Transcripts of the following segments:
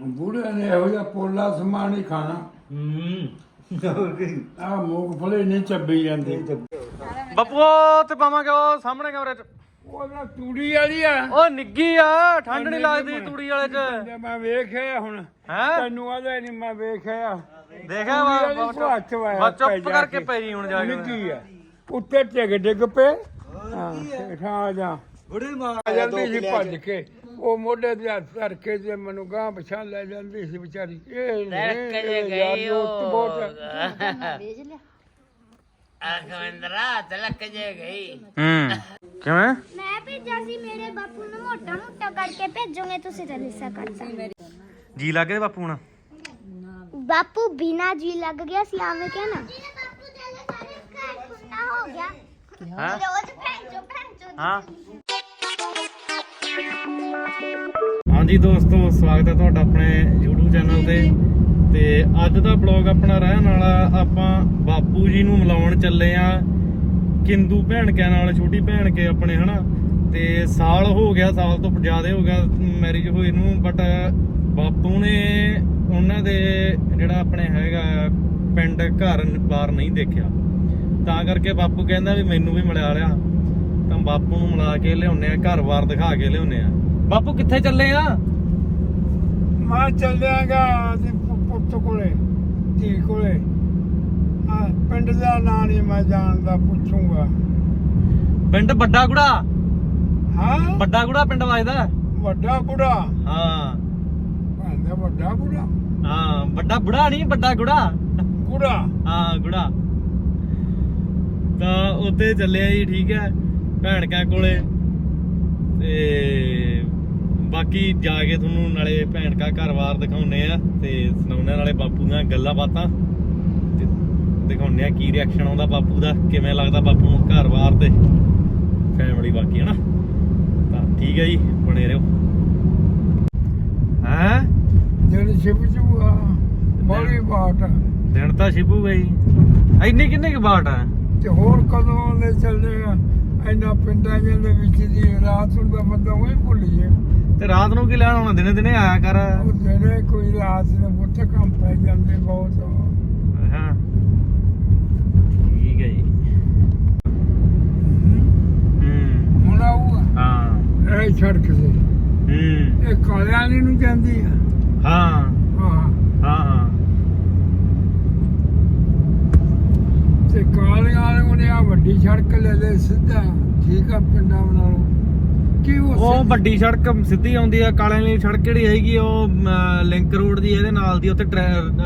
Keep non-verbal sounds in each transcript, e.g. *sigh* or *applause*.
ਬੁੜੇ ਨੇ ਇਹੋ ਜਿਹਾ ਪੋਲਾ ਸਮਾਨ ਹੀ ਖਾਣਾ। ਹੂੰ। ਆ ਮੂੰਗਫਲੀ ਨਹੀਂ ਚੱਬੀ ਜਾਂਦੀ। ਬੱਪੂ ਤੇ ਪਾਵਾਂਗੇ ਉਹ ਸਾਹਮਣੇ ਕਮਰੇ 'ਚ। ਉਹ ਨਾ ਤੂੜੀ ਵਾਲੀ ਆ। ਉਹ ਨਿੱਗੀ ਆ ਠੰਡ ਨਹੀਂ ਲੱਗਦੀ ਤੂੜੀ ਵਾਲੇ 'ਚ। ਮੈਂ ਵੇਖਿਆ ਹੁਣ। ਹੈ? ਤੈਨੂੰ ਆਦਾ ਨਹੀਂ ਮੈਂ ਵੇਖਿਆ। ਦੇਖਿਆ ਵਾ ਬਸ ਚੁੱਪ ਪੈ ਕਰਕੇ। ਪੈ ਜੀ ਹੁਣ ਜਾ ਕੇ। ਨਿੱਕੀ ਆ। ਉੱਤੇ ਟਿਕ ਡਿੱਗ ਪਏ। ਹਾਂ ਠਾ ਆ। ਜਾ। ਬੁੜੇ ਮਾਂ ਆ ਜਾਂਦੀ ਸੀ ਭੱਜ ਕੇ। ਉਹ ਮੋਢੇ ਤੇ ਹੱਥ ਧਰ ਕੇ ਤੇ ਮੈਨੂੰ ਗਾਂ ਪਛਾਣ ਲੈ ਜਾਂਦੀ ਸੀ ਵਿਚਾਰੀ। ਇਹ ਲੜਕ ਜੇ ਇਹ ਯਾਰ ਗਈ ਉਹ। ਬਹੁਤ ਅਖਵੰਦਰਾ ਤਲਕ ਜੇ ਗਈ। ਹੂੰ। ਕਿਵੇਂ? ਮੈਂ ਭੇਜਿਆ ਸੀ ਮੇਰੇ ਬਾਪੂ ਨੂੰ ਮੋਟਾ ਮੋਟਾ ਕਰਕੇ ਭੇਜੋਗੇ ਤੁਸੀਂ ਤਾਂ ਲਿਸਾ ਕਰ ਸਕਦੇ ਜੀ ਲੱਗੇ ਬਾਪੂ ਹੁਣ? ਬਾਪੂ ਬਿਨਾ ਜੀ ਲੱਗ ਗਿਆ ਸੀ ਆਵੇਂ ਕਹਿਣਾ ਹੋ ਗਿਆ ਹਾਂ। ਰੋਜ਼ ਭੇਜੋ ਭੇਜੋ। ਹਾਂ। ਹਾਂਜੀ ਦੋਸਤੋ ਸਵਾਗਤ ਹੈ ਤੁਹਾਡਾ ਆਪਣੇ YouTube ਚੈਨਲ ਤੇ। ਤੇ ਅੱਜ ਦਾ ਬਲੌਗ ਆਪਣਾ ਰਹਿਣ ਵਾਲਾ ਆਪਾਂ ਬਾਪੂ ਜੀ ਨੂੰ ਮਿਲਾਉਣ ਚੱਲੇ ਆ। ਕਿੰਦੂ ਭੈਣ ਕੇ ਨਾਲ ਛੋਟੀ ਭੈਣ ਕੇ ਆਪਣੇ ਹਨਾ? ਤੇ ਸਾਲ ਹੋ ਗਿਆ ਸਾਲ ਤੋਂ ਜ਼ਿਆਦਾ ਹੋ ਗਿਆ ਮੈਰਿਜ ਹੋਈ ਨੂੰ ਬਟ ਬਾਪੂ ਨੇ ਉਹਨਾਂ ਦੇ ਜਿਹੜਾ ਆਪਣੇ ਹੈਗਾ ਪਿੰਡ ਘਰ ਬਾਰ ਨਹੀਂ ਦੇਖਿਆ। ਤਾਂ ਕਰਕੇ ਬਾਪੂ ਕਹਿੰਦਾ ਵੀ ਮੈਨੂੰ ਵੀ ਮਿਲਿਆ ਲਿਆ। ਤਾਂ ਬਾਪੂ ਨੂੰ ਮਿਲਾ ਕੇ ਲਿਆਉਨੇ ਆ ਘਰ-ਬਾਰ ਦਿਖਾ ਕੇ ਲਿਆਉਨੇ ਆ। ਬਾਪੂ ਕਿੱਥੇ ਚੱਲੇ ਆ? ਮੈਂ ਚੱਲਿਆਗਾ ਤੇ ਪੁੱਤ ਕੋਲੇ ਧੀ ਕੋਲੇ। ਹਾਂ ਪਿੰਡ ਦਾ ਨਾਂ ਨਹੀਂ ਮੈਂ ਜਾਣਦਾ ਪੁੱਛੂੰਗਾ। ਪਿੰਡ ਵੱਡਾ ਗੁੜਾ ਹਾਂ? ਵੱਡਾ ਗੁੜਾ ਪਿੰਡ ਵੱਜਦਾ ਵੱਡਾ ਬੁੜਾ ਹਾਂ। ਕਹਿੰਦਾ ਵੱਡਾ ਬੁੜਾ ਹਾਂ ਵੱਡਾ ਬੁੜਾ ਨਹੀਂ ਵੱਡਾ ਗੁੜਾ? ਬੁੜਾ ਹਾਂ ਗੁੜਾ। ਤਾਂ ਉੱਥੇ ਚੱਲੇ ਆ ਜੀ ਠੀਕ ਹੈ। ਭੈਣ ਕਿਆਂ ਕੋਲੇ ਤੇ ਬਾਕੀ ਜਾ ਕੇ ਤੁਹਾਨੂੰ ਨਾਲੇ ਭੈਣ ਕਾ ਘਰ-ਬਾਰ ਦਿਖਾਉਨੇ ਆ ਤੇ ਸੁਣਾਉਣੇ ਨਾਲੇ ਬਾਪੂ ਦੀਆਂ ਗੱਲਾਂ ਬਾਤਾਂ ਤੇ ਦਿਖਾਉਨੇ ਆ ਕੀ ਰਿਐਕਸ਼ਨ ਆਉਂਦਾ ਬਾਪੂ ਦਾ ਕਿਵੇਂ ਲੱਗਦਾ ਬਾਪੂ ਨੂੰ ਘਰ-ਬਾਰ ਤੇ ਫੈਮਿਲੀ ਬਾਕੀ ਹਨਾ? ਤਾਂ ਠੀਕ ਹੈ ਜੀ ਬਣੇ ਰਹੋ। ਹੈਂ? ਜਿਹੜੀ ਸ਼ਿਵ ਜੂਆ ਬੜੀ ਬਾਟ। ਆ। ਦਿਨ ਤਾਂ ਸ਼ਿਬੂ ਗਈ। ਇੰਨੀ ਕਿੰਨੀ ਕੁ ਬਾਟ ਆ? ਤੇ ਹੋਰ ਕਦੋਂ ਆਉਂਦੇ ਚੱਲੇ ਆ? ਇੰਨਾ ਪਿੰਡਾਂ ਜਿਹੇ ਦੇ ਵਿੱਚ ਦੀ ਰਾਤ ਨੂੰ ਤਾਂ ਬੰਦਾ ਉਹੀ ਭੁੱਲ ਜੇ ਤੇ ਰਾਤ ਨੂੰ ਕੀ ਲੈਣ ਆਉਣਾ? ਦਿਨੇ ਦਿਨੇ ਆਇਆ ਕਰ। ਉਹ ਕੋਈ ਰਾਤ ਨੂੰ ਉੱਥੇ ਕੰਮ ਪੈ ਜਾਂਦੇ ਬਹੁਤ। ਹਾਂ। ਠੀਕ ਹੈ ਜੀ। ਹੂੰ। ਹੁਣ ਆਊਗਾ। ਹਾਂ। ਇਹ ਸੜਕ ਤੇ। ਹੂੰ। ਇਹ ਕਾਲਿਆਣੀ ਨੂੰ ਜਾਂਦੀ ਆ। ਹਾਂ। ਹਾਂ। ਹਾਂ ਹਾਂ। ਤੇ ਕਾਲਿਆਣੀ ਉਹਨੇ ਆ ਵੱਡੀ ਸੜਕ ਲੈ ਲੈ ਸਿੱਧਾ ਠੀਕ ਆ ਪਿੰਡਾਂ ਨਾਲੋਂ। ਕੀ ਉਹ ਉਹ ਸਿੱਧੀ- ਵੱਡੀ ਸੜਕ ਸਿੱਧੀ ਆਉਂਦੀ ਆ ਕਾਲੇ ਵਾਲੀ ਸੜਕ ਜਿਹੜੀ ਹੈਗੀ ਉਹ ਲਿੰਕ ਰੋਡ ਦੀ ਇਹਦੇ ਨਾਲ ਦੀ ਉੱਥੇ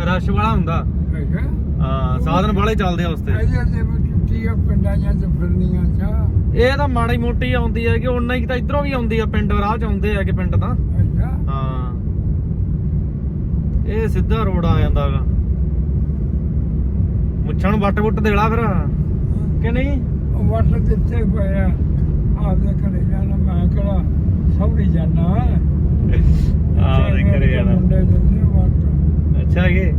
ਰਸ਼ ਵਾਲਾ ਹੁੰਦਾ। ਹੈਗਾ ਹਾਂ ਸਾਧਨ ਵਾਲੇ ਚੱਲਦੇ ਆ ਉਸ ਤੇ। ਇਹਦੇ ਤੇ ਵੀ ਟੁੱਟੀ ਆ ਪਿੰਡਾਂ ਜਾਂ ਚ ਫਿਰਨੀਆਂ ਚਾ ਇਹ ਤਾਂ ਮਾੜੀ ਮੋਟੀ ਆਉਂਦੀ ਹੈ ਕਿ ਉਹਨਾਂ ਹੀ ਤਾਂ ਇਧਰੋਂ ਵੀ ਆਉਂਦੀ ਆ ਪਿੰਡ ਰਾਹ ਚ ਆਉਂਦੇ ਆ ਕਿ ਪਿੰਡ ਤਾਂ। ਹੈਗਾ ਹਾਂ। ਇਹ ਸਿੱਧਾ ਰੋਡ ਆ ਜਾਂਦਾ ਹੈਗਾ ਮੁੱਛਾਂ ਵੱਟ ਵੁੱਟ ਦੇਲਾ ਫਿਰ। ਕਿ ਨਹੀਂ? ਉਹ ਵੱਟ ਦਿੱਤੇ ਪਏ ਆ ਆਪਦੇ ਘਰੇ ਜਾਣਾ ਮੈਂ ਕਿਹੜਾ ਸੌੜੀ ਜਾਣਾ ਆਪਦੇ ਘਰੇ ਜਾਣਾ। ਮੁੰਡੇ ਦਿੰਦੇ ਵੱਟ। ਅੱਛਾ ਠੀਕ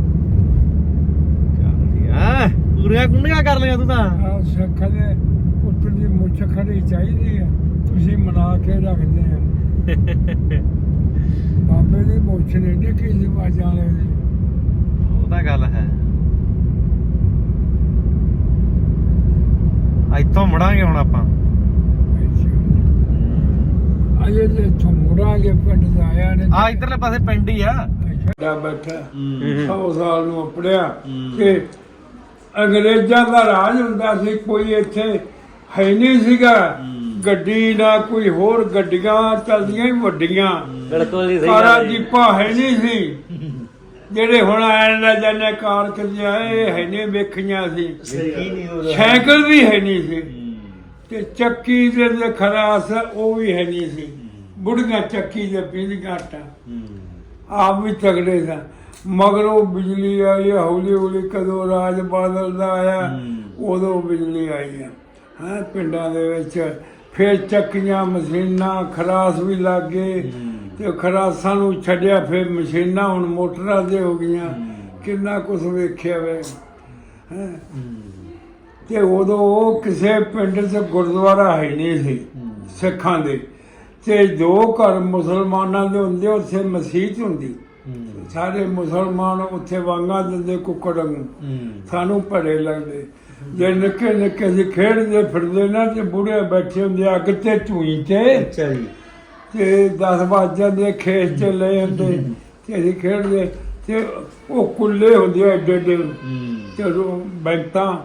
ਆ ਪੂਰੀਆਂ ਕੁੰਡੀਆਂ ਕਰ ਲਿਆ ਤੂੰ ਤਾਂ। ਆ ਸਿੱਖ ਦੇ ਪੁੱਤ ਦੀ ਮੁੱਛ ਖੜੀ ਚਾਹੀਦੀ ਆ। ਤੁਸੀਂ ਮਨਾ ਕੇ ਰੱਖਦੇ ਆ। ਬਾਬੇ ਦੀ ਮੁੱਛ ਨਹੀਂ ਡਿੱਕੀ ਸੀ ਬਾਜਾਂ ਵਾਲੇ ਦੀ ਉਹ ਤਾਂ ਗੱਲ ਹੈ। ਇੱਥੋਂ ਮੁੜਾਂਗੇ ਹੁਣ ਆਪਾਂ। ਅਜੇ ਤੇ ਇੱਥੋਂ ਮੁੜਾਂਗੇ ਪਿੰਡ ਦਾ ਆਇਆ ਨੇ ਆ ਇਧਰਲੇ ਪਾਸੇ ਪਿੰਡ ਹੀ ਆ। ਛੱਡਾ ਬੈਠਾ 100 ਸਾਲ ਨੂੰ ਪੜਿਆ ਕਿ ਅੰਗਰੇਜ਼ਾਂ ਦਾ ਰਾਜ ਹੁੰਦਾ ਸੀ ਕੋਈ ਇੱਥੇ ਹੈ ਨਹੀਂ ਸੀਗਾ। ਗੱਡੀ ਨਾ ਕੋਈ ਹੋਰ ਗੱਡੀਆਂ ਚੱਲਦੀਆਂ ਹੀ ਵੱਡੀਆਂ। ਬਿਲਕੁਲ ਹੀ ਕਾਰਾਂ ਜੀਪਾਂ ਹੈ ਨਹੀਂ ਸੀ। ਜਿਹੜੇ ਹੁਣ ਆਣ ਦਾ ਜਾਨੇ ਕਾਰ ਕਿੰਨੀਆਂ ਇਹ ਹੈ ਨਹੀਂ ਵੇਖੀਆਂ ਸੀ। ਸਾਈਕਲ ਵੀ ਹੈ ਨਹੀਂ ਸੀ। ਤੇ ਚੱਕੀ ਦੇ ਦੇ ਖਰਾਸ ਉਹ ਵੀ ਹੈ ਨਹੀਂ ਸੀ। ਬੁੜੀਆਂ ਚੱਕੀ ਦੇ ਪੀਂਦੀਆਂ ਆਟਾ ਆਪ ਵੀ ਤਗੜੇ ਸਨ। ਮਗਰੋਂ ਬਿਜਲੀ ਆਈ ਹੌਲੀ ਹੌਲੀ ਕਦੋਂ ਰਾਜ ਬਾਦਲ ਦਾ ਆਇਆ ਉਦੋਂ ਬਿਜਲੀ ਆਈ ਹੈ। ਹਾਂ ਪਿੰਡਾਂ ਦੇ ਵਿੱਚ ਫਿਰ ਚੱਕੀਆਂ ਮਸ਼ੀਨਾਂ ਖਰਾਸ ਵੀ ਲੱਗ ਤੇ ਖਰਾਸਾਂ ਨੂੰ ਛੱਡਿਆ ਫਿਰ ਮਸ਼ੀਨਾਂ ਹੁਣ ਮੋਟਰਾਂ ਦੇ ਹੋ ਗਈਆਂ। ਕਿੰਨਾ ਕੁਝ ਵੇਖਿਆ ਵੇ। ਤੇ ਉਦੋਂ ਉਹ ਕਿਸੇ ਪਿੰਡ 'ਚ ਗੁਰਦੁਆਰਾ ਹੈ ਨਹੀਂ ਸੀ ਸਿੱਖਾਂ ਦੇ। ਤੇ ਜੋ ਘਰ ਮੁਸਲਮਾਨਾਂ ਦੇ ਹੁੰਦੇ ਉੱਥੇ ਮਸਜਿਦ ਹੁੰਦੀ। ਸਾਰੇ ਮੁਸਲਮਾਨ ਉੱਥੇ ਵਾਂਗਾ ਦਿੰਦੇ ਕੁੱਕੜ ਸਾਨੂੰ ਭੜੇ ਲੱਗਦੇ। ਜੇ ਨਿੱਕੇ ਨਿੱਕੇ ਸੀ ਖੇਡਦੇ ਫਿਰਦੇ ਨਾ ਤੇ ਬੁੜੇ ਬੈਠੇ ਹੁੰਦੇ ਅੱਗ ਤੇ ਚੂਈ ਤੇ। ਅੱਛਾ ਜੀ। ਤੇ 10 ਵੱਜ ਜਾਂਦੇ ਖੇਤ ਚ ਲੈ ਜਾਂਦੇ ਤੇ ਅਸੀਂ ਖੇਡਦੇ ਤੇ ਉਹ ਕੁੱਲੇ ਹੁੰਦੇ ਏਡੇ ਹੂੰ। ਚਲੋ ਬੈਂਤਾਂ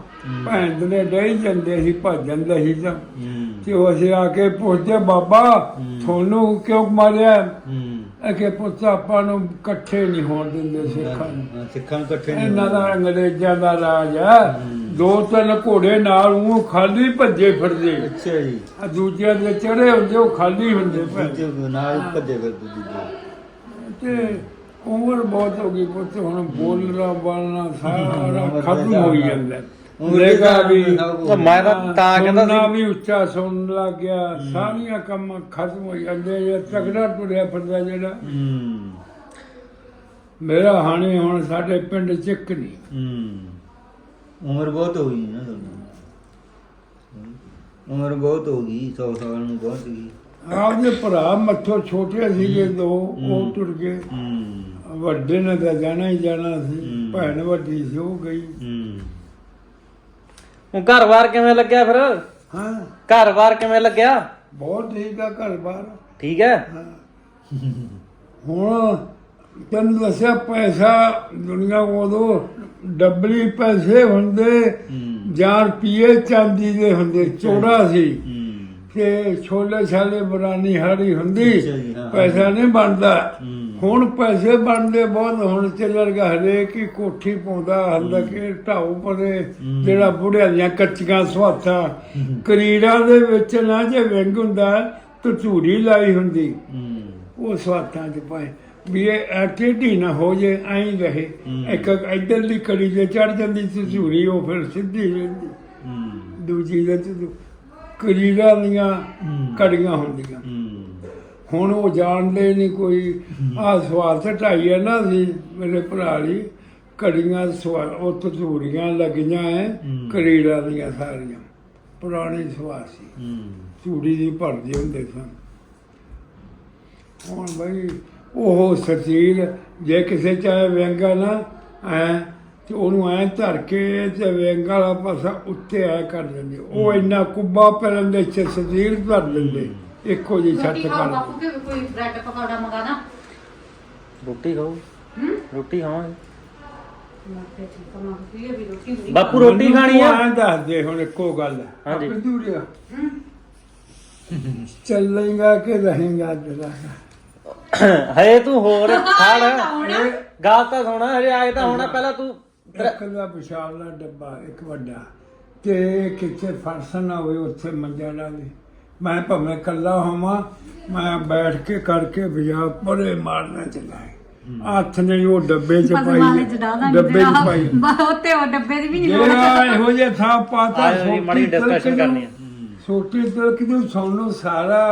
ਭੈਣ ਦੇ ਡਹਿ ਜਾਂਦੇ ਸੀ ਭੱਜ ਜਾਂਦੇ ਸੀ ਤਾਂ। ਹੂੰ। ਤੇ ਉਹ ਅਸੀਂ ਆ ਕੇ ਪੁੱਛਦੇ ਬਾਬਾ ਤੁਹਾਨੂੰ ਕਿਉਂ ਮਾਰਿਆ? ਹੂੰ। ਅਕੇ ਪੁੱਤ ਆਪਾਂ ਨੂੰ ਇਕੱਠੇ ਨਹੀਂ ਹੋਣ ਦਿੰਦੇ ਸਿੱਖਾਂ ਨੂੰ। ਹਾਂ, ਸਿੱਖਾਂ ਇਕੱਠੇ ਨਹੀਂ ਇਹਨਾਂ ਦਾ ਅੰਗਰੇਜ਼ਾਂ ਦਾ ਰਾਜ ਆ। ਦੋ ਤਿੰਨ ਘੋੜੇ ਨਾਲ ਉਹ ਖਾਲੀ ਭੱਜੇ ਫਿਰਦੇ। ਅੱਛਾ ਜੀ। ਆ ਦੂਜਿਆਂ ਦੇ ਚੜੇ ਹੁੰਦੇ ਉਹ ਖਾਲੀ ਹੁੰਦੇ ਭੈਣ ਦੂਜੇ ਨਾਲ ਭੱਜੇ ਫਿਰ ਦੂਜੇ। ਤੇ ਉਮਰ ਬਹੁਤ ਹੋ ਗਈ ਪੁੱਤ ਹੁਣ ਬੋਲਣਾ ਬਾਲਣਾ ਸਾਰਾ ਖਤਮ ਹੋ ਜਾਂਦਾ। ਲੇਗਾ ਵੀ ਮੈਂ ਤਾਂ ਤਾਂ ਕਹਿੰਦਾ ਸੀ। ਵੀ ਉੱਚਾ ਸੁਣਨ ਲੱਗ ਗਿਆ। ਸਾਰੀਆਂ ਕੰਮ ਖਤਮ ਹੋ ਜਾਂਦੇ ਜੇ ਤਗੜਾ ਟੁਰਿਆ ਫਿਰਦਾ ਜਿਹੜਾ। ਹੂੰ। ਮੇਰਾ ਹਾਣੀ ਹੁਣ ਸਾਡੇ ਪਿੰਡ ਚੱਕ ਨਹੀਂ। ਹੂੰ। ਉਮਰ ਬਹੁਤ ਹੋ ਗਈ ਨਾ ਤੁਹਾਨੂੰ। ਉਮਰ ਬਹੁਤ ਹੋ ਗਈ 100 ਸਾਲ ਨੂੰ ਬਹੁਤ ਗਈ ਆਪਦੇ ਭਰਾ ਮੱਥੋਂ ਛੋਟੇ ਸੀਗੇ ਦੋ ਉਹ ਟੁਰ ਗਏ। ਹੂੰ। ਵੱਡੇ ਨੇ ਤਾਂ ਜਾਣਾ ਹੀ ਜਾਣਾ ਸੀ ਹੂੰ। ਭੈਣ ਵੱਡੀ ਸੀ ਉਹ ਗਈ। ਹੂੰ। ਉਹ ਘਰ-ਬਾਰ ਕਿਵੇਂ ਲੱਗਿਆ ਫਿਰ? ਹਾਂ। ਘਰ-ਬਾਰ ਕਿਵੇਂ ਲੱਗਿਆ? ਬਹੁਤ ਠੀਕ ਆ ਘਰ ਬਾਰ ਠੀਕ ਹੈ? ਹੁਣ ਤੈਨੂੰ ਦੱਸਿਆ ਪੈਸਾ ਦੁਨੀਆ ਉਦੋਂ ਡੱਬਲੀ ਪੈਸੇ ਹੁੰਦੇ ਜਾਂ ਰੁਪਏ ਚਾਂਦੀ ਦੇ ਹੁੰਦੇ ਚੋੜਾ ਸੀ। ਤੇ ਛੋਲੇ ਛਾਲੇ ਬਰਾਨੀ ਹਾੜੀ ਹੁੰਦੀ। ਪੈਸਾ ਨਹੀਂ ਬਣਦਾ। ਹੁਣ ਪੈਸੇ ਬਣਦੇ ਬਹੁਤ ਹੁਣ ਚੱਲਣ ਗਾ ਹਰੇਕ ਹੀ ਕੋਠੀ ਪਾਉਂਦਾ ਹੰਦਾ ਕਿ ਢਾਉ ਪਰੇ। ਜਿਹੜਾ ਬੁੜਿਆਂ ਦੀਆਂ ਕੱਚੀਆਂ ਸਵਾਤਾਂ ਕਰੀੜਾਂ ਦੇ ਵਿੱਚ ਨਾ ਜੇ ਵਿੰਗ ਹੁੰਦਾ ਤਾਂ ਝੂੜੀ ਲਾਈ ਹੁੰਦੀ। ਉਹ ਸਵਾਤਾਂ ਚ ਪਾਏ। ਵੀ ਇਹ ਟੇਢੀ ਨਾ ਹੋ ਜੇ ਐਂ ਰਹੇ। ਇੱਕ ਇਧਰਲੀ ਕੜੀ ਤੇ ਚੜ ਜਾਂਦੀ ਸੀ ਝੂੜੀ ਉਹ ਫਿਰ ਸਿੱਧੀ ਰਹਿੰਦੀ। ਦੂਜੀ ਦੇ ਤੇ ਕਰੀੜਾਂ ਦੀਆਂ। ਕੜੀਆਂ ਹੁੰਦੀਆਂ। ਹੁਣ ਉਹ ਜਾਣਦੇ ਨਹੀਂ ਕੋਈ। ਆਹ ਸਵਾਲ ਢਾਈ ਹੈ ਨਾ ਸੀ ਮੇਰੇ ਭਰਾ ਲਈ। ਕੜੀਆਂ ਸਵਾਲ ਉਹ ਤਜ਼ੂਰੀਆਂ ਲੱਗੀਆਂ ਐ ਹੂੰ। ਕਰੀੜਾਂ ਦੀਆਂ ਸਾਰੀਆਂ। ਪੁਰਾਣੀ ਸਵਾਲ ਸੀ। ਚੂੜੀ ਦੀ ਭਰਦੇ ਹੁੰਦੇ ਸਨ। ਹੁਣ ਬਈ ਉਹ ਸਤੀਰ ਜੇ ਕਿਸੇ ਚਾਹੇ ਵਿਅੰਗਾ ਨਾ ਐ ਤੇ ਉਹਨੂੰ ਐ ਧਰ ਕੇ ਤੇ ਵਿਅੰਗਾ ਵਾਲਾ ਪਾਸਾ ਉੱਤੇ ਐ ਕਰ ਦਿੰਦੇ। ਉਹ ਇੰਨਾ ਕੁੱਬਾ ਪੈਰਨ ਦੇ ਚ ਸਤੀਰ ਧਰ ਦਿੰਦੇ। ਇੱਕੋ ਜੀ ਛੱਤ ਰੋਟੀ ਖਾਓ ਕਰ ਬਾਪੂ ਕੇ ਕੋਈ ਬ੍ਰੈਡ ਪਕੌੜਾ ਮੰਗਾਣਾ। ਰੋਟੀ ਖਾਓ। ਹੂੰ? ਰੋਟੀ ਖਾਵਾਂਗੇ। ਬਾਪੂ ਰੋਟੀ ਖਾਣੀ ਆ? ਐ ਦੱਸ ਦੇ ਹੁਣ ਇੱਕੋ ਗੱਲ। ਹਾਂਜੀ। ਦੂਰਿਆ ਚੱਲੇਗਾ ਕਿ ਰਹੇਗਾ ਤੇਰਾ? ਹਏ ਤੂੰ ਹੋਰ ਖੜ। ਗੱਲ ਤਾਂ ਸੁਣਾ ਹਜੇ ਆਏ ਤਾਂ ਹੋਣਾ ਪਹਿਲਾਂ ਤੂੰ ਇੱਕ ਦਾ ਵਿਸ਼ਾਲ ਦਾ ਡੱਬਾ ਇੱਕ ਵੱਡਾ। ਤੇ ਕਿੱਥੇ ਫਰਸ਼ ਨਾ ਹੋਵੇ ਉੱਥੇ ਮੰਜਾ ਡਾਲੇ ਮੈਂ ਭਾਵੇਂ ਕੱਲਾ ਹੋਵਾਂ ਮੈਂ ਬੈਠ ਕੇ ਕਰਕੇ ਬਿਜਾ ਪਰੇ ਮਾਰਨਾ ਚਲਾਏ ਹੱਥ ਨੇ ਉਹ ਡੱਬੇ ਚ ਪਾਈ ਡੱਬੇ ਚ ਪਾਈ ਉੱਤੇ ਉਹ ਡੱਬੇ ਦੀ ਵੀ ਨਹੀਂ ਲੋੜ। ਇਹੋ ਜਿਹਾ ਥਾਂ ਪਾਤਾ ਮਾੜੀ ਤਿਲਕ ਕਰਨੀ ਆ। ਸੋਟੀ ਤਿਲਕ ਨੂੰ ਸਾਨੂੰ ਸਾਰਾ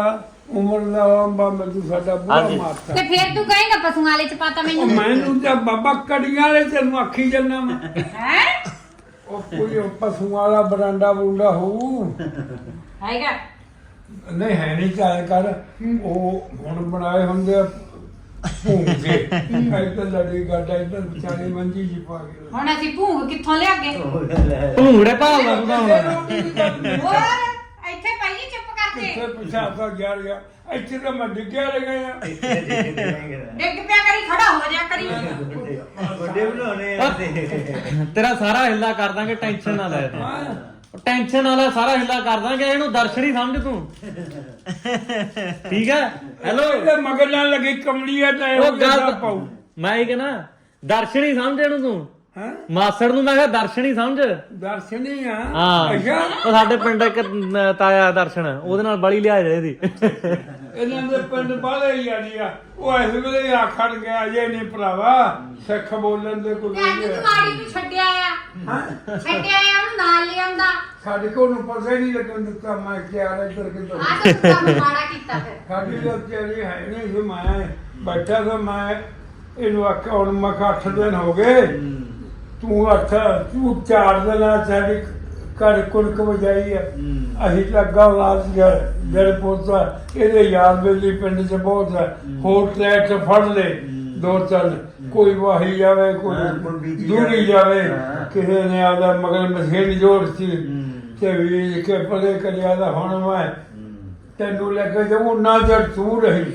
ਉਮਰ ਦਾ ਲੰਬਾ ਮੈਨੂੰ ਸਾਡਾ ਬੁਰਾ ਹਾਂਜੀ। ਮਾਰਤਾ। ਤੇ ਫਿਰ ਤੂੰ ਕਹੇਗਾ ਪਸ਼ੂ ਵਾਲੇ ਚ ਪਾਤਾ ਉਹ ਮੈਨੂੰ। ਮੈਨੂੰ ਤਾਂ ਬਾਬਾ ਕੜੀਆਂ ਵਾਲੇ ਤੈਨੂੰ ਆਖੀ ਜੰਨਾ ਮੈਂ। ਹੈ? ਉਹ ਕੋਈ ਉਹ ਪਸ਼ੂ ਵਾਲਾ ਬਰਾਂਡਾ ਬੁੰਡਾ ਹੋਊ। ਹੈਗਾ। ਨਹੀਂ ਹੈ ਨਹੀਂ ਚਾਹੇ ਕਰ। ਉਹ ਹੁਣ ਬਣਾਏ ਹੁੰਦੇ ਆ ਭੂੰਗੇ। ਇੱਧਰ ਲੜੀ ਗੱਡਾ ਇੱਧਰ ਵਿਚਾਰੇ ਮੰਜੀ ਜੀ ਪਾ ਕੇ। ਹੁਣ ਅਸੀਂ ਭੂੰਗ ਕਿੱਥੋਂ ਲਿਆਗੇ? ਭੂੜੇ ਭਾਲਦਾ ਤੂੰ ਤਾਂ ਹੁਣ। ਹੋਰ। ਇੱਥੇ ਪਾਈਏ ਚੁੱਪ ਕਰਕੇ? ਕਿੱਥੇ ਪਿਛਾ ਤਾਂ ਗਿਆ ਰਿਹਾ ਇੱਥੇ ਤਾਂ ਮੈਂ ਡਿੱਗਿਆ ਗਿਆ ਡਿੱਗ ਪਿਆ ਕਰੀ ਖੜਾ ਹੋ ਜਾ ਕਰੀ। ਵੱਡੇ ਬਣਾਉਣੇ ਆ ਤੇ ਤੇਰਾ ਸਾਰਾ ਹਿੱਲਾ ਕਰ ਦਾਂਗੇ ਟੈਨਸ਼ਨ ਨਾ ਲੈ ਤੂੰ। ਟੈਨਸ਼ਨ ਨਾ ਲੈ ਸਾਰਾ ਹਿੱਲਾ ਕਰ ਦਾਂਗੇ ਇਹਨੂੰ ਦਰਸ਼ਨੀ ਸਮਝ ਤੂੰ। ਠੀਕ ਹੈ? ਹੈਲੋ ਇਹਦੇ ਮਗਰ ਨਾਲ ਲੱਗੀ ਕਮਲੀ ਆ ਤਾਂ ਉਹ ਗੱਲ ਗੱਲ ਪਾਉ ਮੈਂ ਇਹ ਕਹਿਣਾ ਦਰਸ਼ਨੀ ਸਮਝ ਇਹਨੂੰ ਤੂੰ। ਹਾਂ? ਮਾਸੜ ਨੂੰ ਮੈਂ ਕਿਹਾ ਦਰਸ਼ਨੀ ਸਮਝ। ਦਰਸ਼ਨੀ ਆ। ਹਾਂ। ਅੱਛਾ। ਉਹ ਸਾਡੇ ਪਿੰਡ ਇੱਕ ਨ- ਤਾਇਆ ਦਰਸ਼ਨ ਉਹਦੇ ਨਾਲ ਬੜੀ ਲਿਆ ਇਹਦੀ। ਇਹਨਾਂ ਦੇ ਪਿੰਡ ਬਾਲੇ ਯਾਰੀ ਆ ਉਹ ਇਸ ਵੇਲੇ ਆਖਣ ਗਿਆ ਜੇ ਨਹੀਂ ਭਰਾਵਾ ਸਿੱਖ ਬੋਲਣ ਦੇ ਕੋਈ ਤੇ ਅੱਜ ਨਹੀਂ ਤੂੰ ਹੈ। ਆੜੀ ਨੂੰ ਛੱਡਿਆ ਆ। ਛੱਡਿਆ ਆ ਉਹਨੂੰ ਨਾਲ ਲਿਆਉਂਦਾ। ਸਾਡੇ ਕੋਲ ਨੂੰ ਪਤਾ ਹੀ ਨਹੀਂ ਲੱਗਣ ਦਿੱਤਾ ਮੈਂ ਕਿਹਾ ਇੱਧਰ ਕਿੱਧਰ ਆ ਤਾਂ ਤੂੰ ਕੰਮ ਮਾੜਾ ਕੀਤਾ ਫਿਰ। ਸਾਡੀ ਤਾਂ ਤੇਰੀ ਹੈ ਨਹੀਂ ਸੀ ਮੈਂ ਬੈਠਾ ਤਾਂ ਮੈਂ ਇਹਨੂੰ ਆਖਿਆ ਹੁਣ ਮੈਂ ਕਿਹਾ ਅੱਠ ਦਿਨ ਹੋ ਗਏ। ਤੂੰ ਅੱਠ ਤੂੰ ਚਾਰ ਦਿਨਾਂ ਸਾਡੀ ਘਰ ਕੁਣਕ ਵਜਾਈ ਆ। ਅਸੀਂ ਲੱਗਾ ਲਾਸ ਜੜ ਪੋਤਾ ਇਹਦੇ ਯਾਰ ਬੇਲੀ ਪਿੰਡ ਚ ਬਹੁਤ ਹੈ। ਹੋਰ ਟਰੈਕ ਚ ਫੜ ਲੈ ਦੋ ਚੱਲ। ਕੋਈ ਵਾਹੀ ਜਾਵੇ ਕੋਈ ਦੂਰੀ ਜਾਵੇ। ਕਿਸੇ ਨੇ ਆਦਾ ਮਗਰ ਮਸ਼ੀਨ ਜੋੜਤੀ ਹੂੰ। ਤੇ ਵੀ ਕੇ ਪਰੇ ਕਰਿਆ ਦਾ ਹੁਣ ਮੈਂ। ਤੈਨੂੰ ਲੱਗੇ ਜੇ ਉਹਨਾਂ ਜੜ ਤੂੰ ਰਹੀ।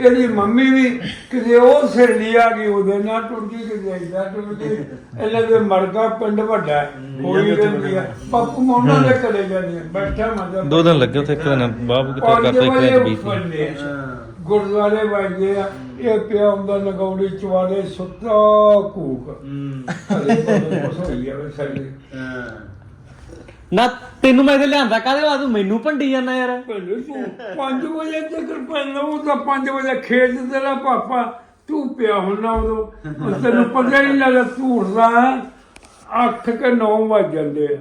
ਇਹਦੀ ਮੰਮੀ ਵੀ ਕਿਤੇ ਉਹ ਸਿਰ ਲਿਆ ਗਈ ਉਹਦੇ ਨਾਲ ਟੁੱਟ ਗਈ ਕਿਤੇ ਏਦਾਂ ਟੁੱਟ ਗਈ। ਇਹਨਾਂ ਦੇ ਮਰਗਾ ਪਿੰਡ ਵੱਡਾ। ਕੋਈ ਰਹਿੰਦੀ ਆ। ਬਾਪੂ ਮੈਂ ਉਹਨਾਂ ਦੇ ਘਰੇ ਜਾਂਦੀ ਆ ਬੈਠਾ ਮਤਲਬ ਦੋ ਦਿਨ ਲੱਗੇ ਉੱਥੇ ਇੱਕ ਦਿਨ ਬਾਬੂ ਕਿਤੇ ਕਰਤਾ ਇੱਕ ਵਜੇ ਦਿਨ ਬੀਤ ਆ। ਗੁਰਦੁਆਰੇ ਵੱਜਦੇ ਆ ਇਹ ਪਿਆ ਹੁੰਦਾ ਨਗੌੜੀ ਚਵਾਰੇ ਸੁੱਤਾ ਕੂਕ ਹੂੰ। ਹਲੇ ਕੁਛ ਹੋਈ ਜਾਵੇ ਸਾਡੇ। ਹਾਂ। ਨਾ ਤੈਨੂੰ ਮੈਂ ਇੱਥੇ ਲਿਆਂਦਾ ਕਾਹਦੇ ਵਾਸਤੇ? ਤੂੰ ਮੈਨੂੰ ਭੰਡੀ ਜਾਂਦਾ ਯਾਰ। ਤੂੰ 5 ਵਜੇ ਤੱਕ ਪਹਿਲਾਂ ਉਹ ਤਾਂ 5 ਵਜੇ ਖੇਤ ਤੇਰਾ ਪਾਪਾ ਤੂੰ ਪਿਆ ਹੁੰਨਾ ਉਦੋਂ। ਤੈਨੂੰ ਪਤਾ ਹੀ ਨਹੀਂ ਲੱਗਦਾ ਹੈ, ਅੱਠ ਕੇ 9 ਵੱਜ ਜਾਂਦੇ ਆ।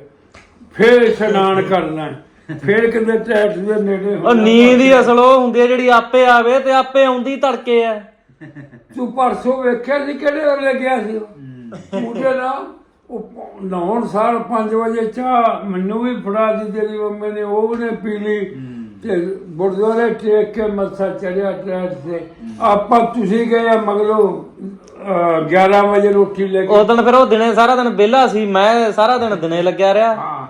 ਫੇਰ ਇਸ਼ਨਾਨ ਕਰਨਾ ਹੈ। ਫੇਰ ਕਿਤੇ ਟੈਟ ਦੇ ਨੇੜੇ ਉਹ ਹੋਣਾ। ਨੀਂਦ ਹੀ ਅਸਲ ਉਹ ਹੁੰਦੀ ਹੈ ਜਿਹੜੀ ਆਪੇ ਆਵੇ ਤੇ ਆਪੇ ਆਉਂਦੀ ਤੜਕੇ ਆ ਤੂੰ ਪਰਸੋਂ ਵੇਖਿਆ ਸੀ ਕਿਹੜੇ ਵੇਲੇ ਗਿਆ ਸੀ? ਮੁੰਡੇ ਨਾ ਉਹ ਨਹਾਉਣ ਸਾਰ 5 ਵਜੇ ਚਾਹ ਮੈਨੂੰ ਵੀ ਫੜਾ ਦੀ ਤੇਰੀ ਮੰਮੀ ਨੇ ਉਹ ਨੇ ਪੀ ਲਈ। ਤੇ ਗੁਰਦੁਆਰੇ ਟੇਕ ਕੇ ਮੱਥਾ ਚੜਿਆ ਟ੍ਰੈਟ ਤੇ। ਆਪਾਂ ਤੁਸੀਂ ਗਏ ਅਹ, 11 ਵਜੇ ਰੋਟੀ ਲੈ ਕੇ। ਉਸ ਦਿਨ ਫਿਰ ਉਹ ਦਿਨੇ ਸਾਰਾ ਦਿਨ ਵਿਹਲਾ ਸੀ ਮੈਂ ਸਾਰਾ ਦਿਨ ਦਿਨੇ ਲੱਗਿਆ ਰਿਹਾ। ਹਾਂ।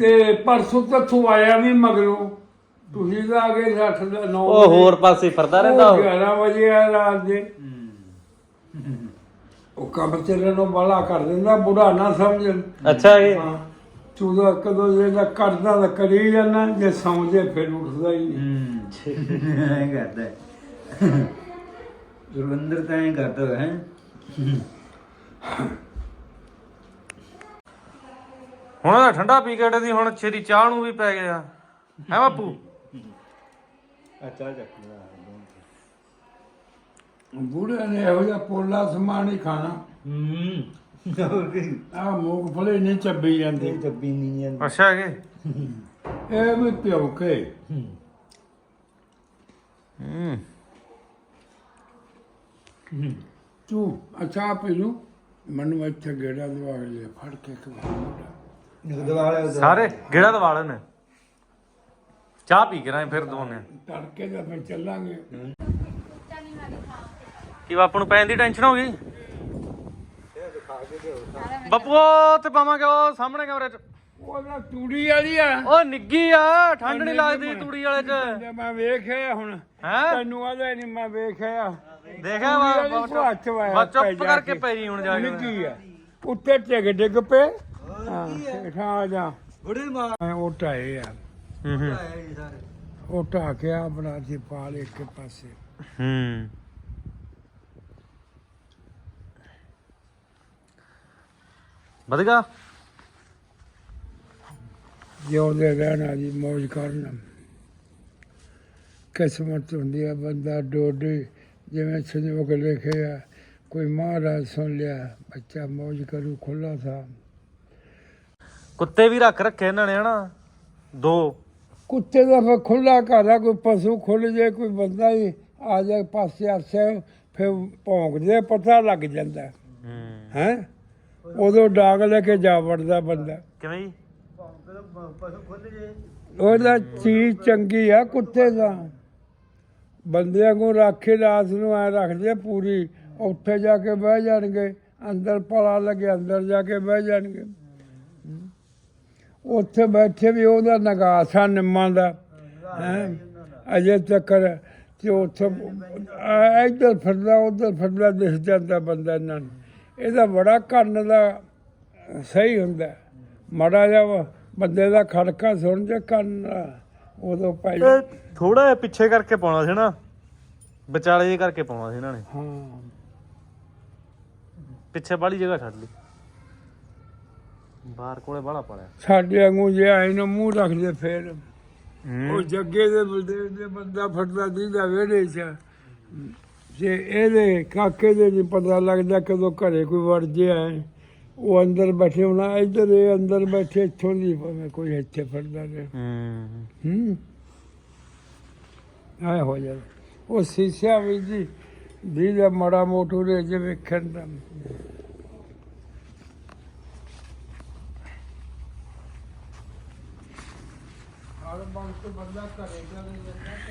ਤੇ ਪਰਸੋਂ ਤਾਂ ਤੂੰ ਆਇਆ ਵੀ ਮਗਰੋਂ। ਤੁਸੀਂ ਤਾਂ ਆ ਗਏ 8 ਦਾ 9 ਉਹ ਹੋਰ ਪਾਸੇ ਫਿਰਦਾ ਰਹਿੰਦਾ ਉਹ 11 ਵਜੇ ਆ ਰਾਤ ਦੇ। ਉਹ ਕੰਮ ਤੇਰੇ ਨੂੰ ਬਾਲਾ ਕਰ ਦਿੰਦਾ ਬੁੜਾ ਨਾ ਸਮਝਣ। ਅੱਛਾ ਇਹ ਹਾਂ ਤੂੰ ਤਾਂ ਕਦੋਂ ਜਿਹੜਾ ਕਰਦਾ ਤਾਂ ਕਰੀ ਜਾਣਾ ਜੇ ਸਮਝੇ ਫਿਰ ਉੱਠਦਾ ਹੀ ਨਹੀਂ। ਹੂੰ। ਐਂ ਕਰਦਾ ਹੈ। ਤਾਂ ਐਂ ਕਰਦਾ ਹੈ। ਹੁਣ ਤਾਂ ਠੰਡਾ ਪੀ ਕੇ ਦੀ ਹੁਣ ਛੇਤੀ ਚਾਹ ਨੂੰ ਵੀ ਪੈ ਗਿਆ। ਹੈ ਬਾਪੂ? ਅੱਛਾ ਚੱਕ ਬੁੜੇ ਨੇ ਇਹੋ ਜਿਹਾ ਪੋਲਾ ਸਮਾਨ ਹੀ ਖਾਣਾ। ਹੂੰ। ਹੋਰ ਕੀ। ਆ ਮੂੰਗਫਲੀ ਨਹੀਂ ਚੱਬੀ ਜਾਂਦੀ। ਇਹ ਚੱਬੀ ਨਹੀਂ ਜਾਂਦੀ। ਅੱਛਾ ਹੈਗੇ ਇਹ ਵੀ ਪਿਓ ਕੇ ਹੂੰ। ਤੂੰ ਅੱਛਾ ਪੀ ਲੂ ਮੈਨੂੰ ਇੱਥੇ ਗੇੜਾ ਦਵਾ ਕੇ ਲਿਆ, ਫੜ ਕੇ ਇੱਕ ਵਾਰ ਦਵਾਲੇ ਸਾਰੇ ਗੇੜਾ ਦਵਾ ਲੈਣੇ। ਚਾਹ ਪੀ ਕੇ ਰਾਂ ਫਿਰ ਦੋਨੇ। ਤੜਕੇ ਦਾ ਫਿਰ ਚੱਲਾਂਗੇ। ਕੀ ਬਾਪੂ ਨੂੰ ਪੈਣ ਦੀ ਟੈਨਸ਼ਨ ਹੋ ਗਈ? ਬਾਪੂ ਉਹ ਤੇ ਪਾਵਾਂਗੇ ਉਹ ਸਾਹਮਣੇ ਕਮਰੇ 'ਚ। ਉਹਦਾ ਤੂੜੀ ਵਾਲੀ ਆ। ਉਹ ਨਿੱਗੀ ਆ ਠੰਡ ਨਹੀਂ ਲੱਗਦੀ ਤੂੜੀ ਵਾਲੇ 'ਚ। ਜੇ ਮੈਂ ਵੇਖਿਆ ਹੁਣ। ਹੈ? ਤੈਨੂੰ ਆਦਾ ਨਹੀਂ ਮੈਂ ਵੇਖਿਆ। ਦੇਖਿਆ ਵਾ ਤੂੜੀ ਵਾਲੀ ਤੋਂ ਹੱਥ ਵਾਇਆ ਬਸ ਚੁੱਪ ਜਾ ਕਰਕੇ ਪੈ ਜੀ ਹੁਣ ਜਾ ਕੇ। ਨਿੱਕੀ ਆ। ਉੱਤੇ ਟਿਕ ਡਿੱਗ ਪਏ। ਹਾਂ ਆ ਜਾ। ਬੁੜੇ ਮਾਰ ਮੈਂ ਉਹ ਢਾਏ ਆ। ਹੂੰ ਹੂੰ। ਸਾਰੇ। ਉਹ ਢਾ ਕੇ ਆ ਬਣਾ ਦੀ ਪਾਲ ਇੱਕ ਪਾਸੇ। ਹੂੰ। ਵਧਗਾ ਜਿਉਂਦੇ ਰਹਿਣਾ ਜੀ ਮौज ਕਰਨਾ। ਕਿਸਮਤ ਹੁੰਦੀ ਆ ਬੰਦਾ ਡੋਡੀ ਜਿਵੇਂ ਸੰਜੋਗ ਲਿਖਿਆ ਕੋਈ ਮਹਾਰਾਜ ਸੁਣ ਲਿਆ ਬੱਚਾ ਮौज ਕਰੂ ਖੁੱਲਾ ਥਾ ਕੁੱਤੇ ਵੀ ਰੱਖ ਰੱਖੇ ਇਹਨਾਂ ਨੇ ਹਨਾ? ਦੋ। ਕੁੱਤੇ ਦਾ ਫਿਰ ਖੁੱਲਾ ਘਰ ਆ ਕੋਈ ਪਸ਼ੂ ਖੁੱਲ ਜੇ ਕੋਈ ਬੰਦਾ ਹੀ ਆ ਜਾਏ ਪਾਸੇ ਆਸੇ ਫਿਰ ਭੌਂਕਦੇ ਪਤਾ ਲੱਗ ਜਾਂਦਾ। ਹੂੰ। ਹੈ? ਉਦੋਂ ਡਾਗ ਲੈ ਕੇ ਜਾ ਵੜਦਾ ਬੰਦਾ। ਕਿਵੇਂ ਜੀ? ਉਹਦਾ ਚੀਜ਼ ਚੰਗੀ ਆ ਕੁੱਤੇ ਦਾ। ਬੰਦਿਆਂ ਨੂੰ ਰਾਖੇ ਰਾਤ ਨੂੰ ਐ ਰੱਖਦੇ ਆ ਪੂਰੀ ਉੱਥੇ ਜਾ ਕੇ ਬਹਿ ਜਾਣਗੇ ਅੰਦਰ ਪਲਾ ਲੱਗੇ ਅੰਦਰ ਜਾ ਕੇ ਬਹਿ ਜਾਣਗੇ। ਉੱਥੇ ਬੈਠੇ ਵੀ ਉਹਦਾ ਨਗਾਸਾ ਨਿੰਮਾਂ ਦਾ ਹੈ? ਅਜੇ ਤੱਕ ਤੇ ਉੱਥੇ ਇੱਧਰ ਫਿਰਦਾ ਉੱਧਰ ਫਿਰਦਾ ਦਿਸ ਜਾਂਦਾ ਬੰਦਾ ਇਹਨਾਂ ਨੂੰ। ਇਹਦਾ ਬੜਾ ਕੰਨ ਦਾ ਸਹੀ ਹੁੰਦਾ। ਮਾੜਾ ਜਿਹਾ ਬੰਦੇ ਦਾ ਖੜਕਾ ਸੁਣ ਜੇ ਕੰਨ ਦਾ, ਉਦੋਂ ਪੈ ਜਾ ਥੋੜਾ ਜਿਹਾ ਪਿੱਛੇ ਕਰਕੇ ਪਾਉਣਾ ਸੀ ਨਾ। ਵਿਚਾਲੇ ਜੇ ਕਰਕੇ ਪਾਉਣਾ ਸੀ ਇਹਨਾਂ ਨੇ। ਹਾਂ। ਪਿੱਛੇ ਬਾਹਲੀ ਜਗ੍ਹਾ ਛੱਡ ਲਈ। ਬਾਹਰ ਕੋਲੇ ਬਾਹਲਾ ਪਾਲਿਆ। ਸਾਡੇ ਵਾਂਗੂ ਜੇ ਆਏ ਨੂੰ ਮੂੰਹ ਰੱਖਦੇ ਫੇਰ। ਉਹ ਜੱਗੇ ਦੇ ਬਲਦੇਵ ਦੇ ਬੰਦਾ ਫੜਦਾ ਦੀਦਾ ਵਿਹੜੇ 'ਚ। ਜੇ ਇਹਦੇ ਕਾਕੇ ਦੇ ਨਹੀਂ ਪਤਾ ਲੱਗਦਾ ਕਦੋਂ ਘਰੇ ਕੋਈ ਵੜ ਜਿਆ ਉਹ ਅੰਦਰ ਬੈਠੇ ਹੋਣਾ, ਇੱਧਰ ਇਹ ਅੰਦਰ ਬੈਠੇ, ਇੱਥੋਂ ਦੀ ਭਾਵੇਂ ਕੋਈ ਇੱਥੇ ਫੜਦਾ ਰਹੇ। ਹੂੰ। ਹੂੰ ਆਏ ਹੋ ਜਾ। ਉਹ ਸੀਸਿਆ ਵੀ ਜੀ ਦੀਦਾ ਮੜਾ ਮੋਟੂ ਦੇ ਜੇ ਵੇਖਣ ਦਾ। ਹਰ ਬੰਦ ਬੰਦਾ ਘਰੇ ਜਾਂਦਾ। ਕਦੀ ਨਾ